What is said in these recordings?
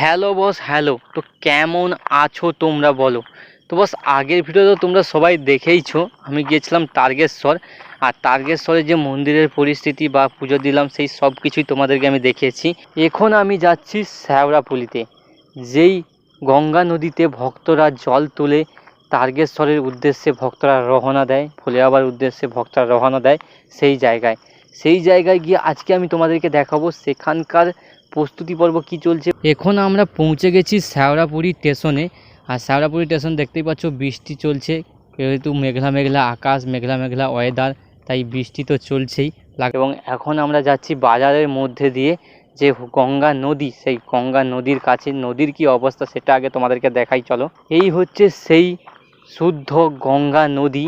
Hello boss, hello. তো কেমন আছো তোমরা বলো? তো বস, আগের ভিডিও তো তোমরা সবাই দেখেইছো। আমি গিয়েছিলাম তারকেশ্বর। আর তারকেশ্বরের যে মন্দিরের পরিস্থিতি বা পুজো দিলাম, সেই সব কিছুই তোমাদেরকে আমি দেখিয়েছি। এখন আমি যাচ্ছি শ্যাওড়াপুলিতে যেই গঙ্গা নদীতে ভক্তরা জল তুলে, তারকেশ্বরের উদ্দেশ্যে ভক্তরা রওনা দেয় ভোলে বাবার উদ্দেশ্যে ভক্তরা রওনা দেয় সেই জায়গায়। সেই জায়গায় গিয়ে আজকে আমি তোমাদেরকে দেখাবো সেখানকার প্রস্তুতি পর্ব কি চলছে? এখন আমরা পৌঁছে গেছি শ্যাওড়াপুরি স্টেশনে। আর শ্যাওড়াপুরি স্টেশন দেখতেই পাচ্ছ বৃষ্টি চলছে। যেহেতু মেঘলা মেঘলা আকাশ, মেঘলা মেঘলা ওয়েদার তাই বৃষ্টি তো চলছেই। এবং এখন আমরা যাচ্ছি বাজারের মধ্যে দিয়ে যে গঙ্গা নদী, সেই গঙ্গা নদীর কাছে। নদীর কি অবস্থা সেটা আগে তোমাদেরকে দেখাই, চলো। এই হচ্ছে সেই শুদ্ধ গঙ্গা নদী।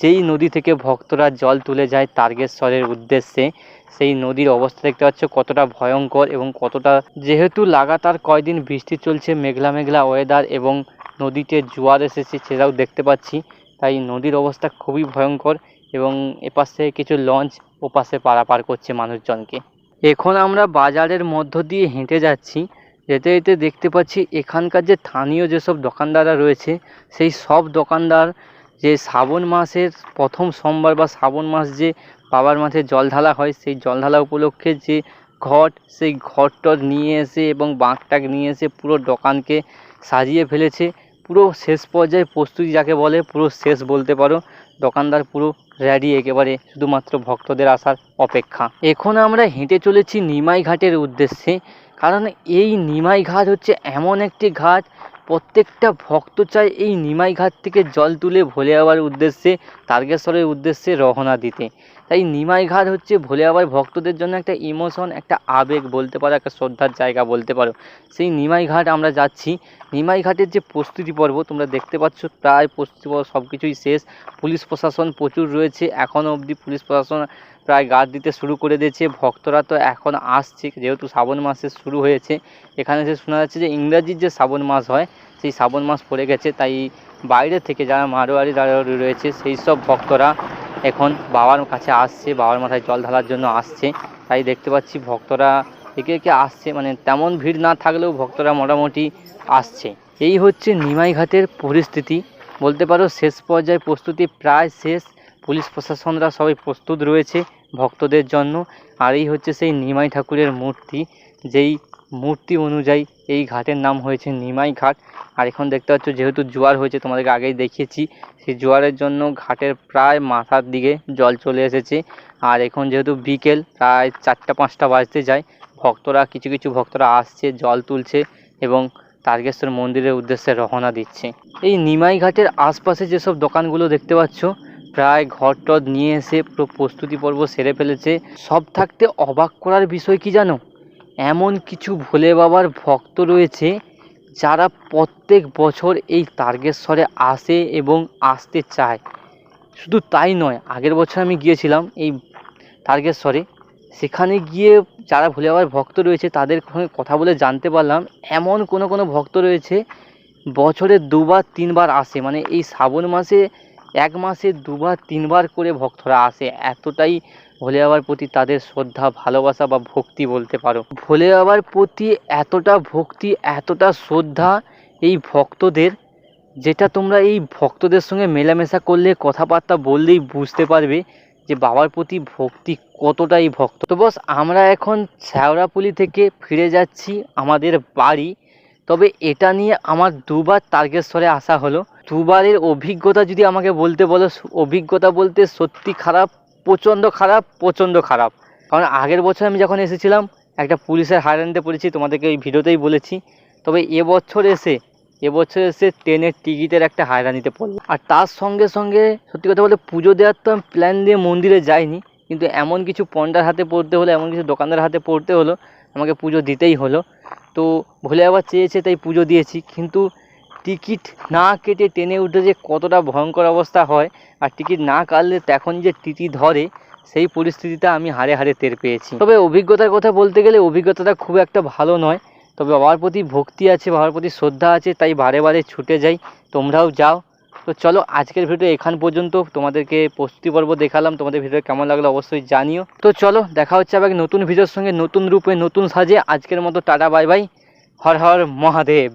যেই নদী থেকে ভক্তরা জল তুলে যায় তারকেশ্বরের উদ্দেশ্যে। সেই নদীর অবস্থা দেখতে পাচ্ছ, কতটা ভয়ঙ্কর এবং কতটা যেহেতু লাগাতার কয়দিন বৃষ্টি চলছে, মেঘলা মেঘলা ওয়েদার এবং নদীতে জোয়ার এসেছে সেটাও দেখতে পাচ্ছি, তাই নদীর অবস্থা খুবই ভয়ঙ্কর এবং এপাশে কিছু লঞ্চ ওপাশে পারাপার করছে মানুষজনকে। এখন আমরা বাজারের মধ্য দিয়ে হেঁটে যাচ্ছি, যেতে যেতে দেখতে পাচ্ছি এখানকার যে স্থানীয় যেসব দোকানদাররা রয়েছে, সেই সব দোকানদার যে শ্রাবণ মাসের প্রথম সোমবার বা শ্রাবণ মাস যে বাবার মাঠে জল ঢালা হয়, সেই জল ঢালা উপলক্ষে যে ঘট, সেই ঘটটর নিয়ে এসে এবং বাঁকটাক নিয়ে এসে পুরো দোকানকে সাজিয়ে ফেলেছে। পুরো শেষ পর্যায়ে প্রস্তুতি যাকে বলে, পুরো শেষ বলতে পারো, দোকানদার পুরো রেডি একেবারে, শুধুমাত্র ভক্তদের আসার অপেক্ষা। এখন আমরা হেঁটে চলেছি নিমাই ঘাটের উদ্দেশ্যে, কারণ এই নিমাই ঘাট হচ্ছে এমন একটি ঘাট প্রত্যেকটা ভক্ত চায় এই নিমাই ঘাট থেকে জল তুলে ভোলে বাবার উদ্দেশ্যে, তারকেশ্বরের উদ্দেশ্যে রওনা দিতে। তাই নিমাই ঘাট হচ্ছে ভোলে বাবার ভক্তদের জন্য একটা ইমোশন, একটা আবেগ বলতে পারো, একটা শ্রদ্ধার জায়গা বলতে পারো। সেই নিমাই ঘাট আমরা যাচ্ছি। নিমাই ঘাটের যে প্রস্তুতি পর্ব, তোমরা দেখতে পাচ্ছ প্রায় প্রস্তুতি পর্ব সব কিছুই শেষ। পুলিশ প্রশাসন প্রচুর রয়েছে। এখনও অবধি পুলিশ প্রশাসন প্রায় গার্ড দিতে শুরু করে দিয়েছে। ভক্তরা তো এখন আসছে, যেহেতু শ্রাবণ মাসে শুরু হয়েছে। এখানে যে শোনা যাচ্ছে যে ইংরাজির যে শ্রাবণ মাস হয়, সেই শ্রাবণ মাস পড়ে গেছে। তাই বাইরে থেকে যারা মারোয়ারি দারোয়ারি রয়েছে, সেই সব ভক্তরা এখন বাবার কাছে আসছে, বাবার মাথায় জল ঢালার জন্য আসছে। তাই দেখতে পাচ্ছি ভক্তরা একে একে আসছে। মানে তেমন ভিড় না থাকলেও ভক্তরা মোটামুটি আসছে। এই হচ্ছে নিমাই ঘাটের পরিস্থিতি। বলতে পারো শেষ পর্যায়ে প্রস্তুতি প্রায় শেষ। পুলিশ প্রশাসনরা সবাই প্রস্তুত রয়েছে ভক্তদের জন্য। আর এই হচ্ছে সেই নিমাই ঠাকুরের মূর্তি, যেই মূর্তি অনুযায়ী এই ঘাটের নাম হয়েছে নিমাই ঘাট। আর এখন দেখতে পাচ্ছ যেহেতু জোয়ার হয়েছে, তোমাদেরকে আগেই দেখিয়েছি, সেই জোয়ারের জন্য ঘাটের প্রায় মাথার দিকে জল চলে এসেছে। আর এখন যেহেতু বিকেল, প্রায় চারটা, পাঁচটা বাজতে যায়, ভক্তরা, কিছু কিছু ভক্তরা আসছে, জল তুলছে এবং তারকেশ্বর মন্দিরের উদ্দেশ্যে রওনা দিচ্ছে। এই নিমাই ঘাটের আশপাশে যেসব দোকানগুলো দেখতে পাচ্ছ প্রায় ঘর টদ নিয়ে এসে পুরো প্রস্তুতি পর্ব সেরে ফেলেছে। সব থাকতে অবাক করার বিষয় কি জানো? এমন কিছু ভোলে বাবার ভক্ত রয়েছে যারা প্রত্যেক বছর এই তারকেশ্বরে আসে এবং আসতে চায়। শুধু তাই নয়, আগের বছর আমি গিয়েছিলাম এই তারকেশ্বরে। সেখানে গিয়ে যারা ভোলে বাবার ভক্ত রয়েছে, তাদের কথা বলে জানতে পারলাম, এমন কোনো কোনো ভক্ত রয়েছে বছরে দুবার, তিনবার আসে। মানে এই শ্রাবণ মাসে এক মাসে দুবার, তিনবার করে ভক্তরা আসে। এতটাই ভোলে বাবার প্রতি তাদের শ্রদ্ধা, ভালোবাসা বা ভক্তি বলতে পারো। ভোলে বাবার প্রতি এতটা ভক্তি, এতটা শ্রদ্ধা এই ভক্তদের, যেটা তোমরা এই ভক্তদের সঙ্গে মেলামেশা করলে, কথাবার্তা বললেই বুঝতে পারবে যে বাবার প্রতি ভক্তি কতটাই ভক্ত। তো বস, আমরা এখন শ্যাওড়াপুলি থেকে ফিরে যাচ্ছি আমাদের বাড়ি। তবে এটা নিয়ে আমার দুবার তারকেশ্বরে আসা হলো। দুবারের অভিজ্ঞতা যদি আমাকে বলতে বলো অভিজ্ঞতা বলতে সত্যি খারাপ, প্রচণ্ড খারাপ প্রচণ্ড খারাপ। কারণ আগের বছর আমি যখন এসেছিলাম, একটা পুলিশের হারানিতে পড়েছি, তোমাদেরকে এই ভিডিওতেই বলেছি। তবে এবছর এসে এবছর এসে ট্রেনের টিকিটের একটা হায়রানিতে পড়লাম। আর তার সঙ্গে সঙ্গে, সত্যি কথা বলতে পুজো দেওয়ার তো আমি প্ল্যান দিয়ে মন্দিরে যাইনি, কিন্তু এমন কিছু পণ্ডার হাতে পড়তে হলো, এমন কিছু দোকানদার হাতে পড়তে হলো, আমাকে পুজো দিতেই হলো। তো ভোলে আবার চেয়েছে তাই পুজো দিয়েছি, কিন্তু টিকিট না কেটে ট্রেনে উঠে যে কতটা ভয়ঙ্কর অবস্থা হয় আর টিকিট না কাটলে তখন যে টিটি ধরে, সেই পরিস্থিতিটা আমি হারে হারে টের পেয়েছি। তবে অভিজ্ঞতার কথা বলতে গেলে অভিজ্ঞতাটা খুব একটা ভালো নয়। তবে বাবার প্রতি ভক্তি আছে বাবার প্রতি শ্রদ্ধা আছে, তাই বারে বারে ছুটে যাই। তোমরাও যাও। তো চলো আজকের ভিডিও এখান পর্যন্ত। তোমাদেরকে প্রস্তুতি পর্ব দেখালাম। তোমাদের ভিডিও কেমন লাগল অবশ্যই জানিও। তো চলো, দেখা হচ্ছে আবার নতুন ভিডিওর সঙ্গে, নতুন রূপে, নতুন সাজে। আজকের মতো টাটা, বাই বাই। হর হর মহাদেব।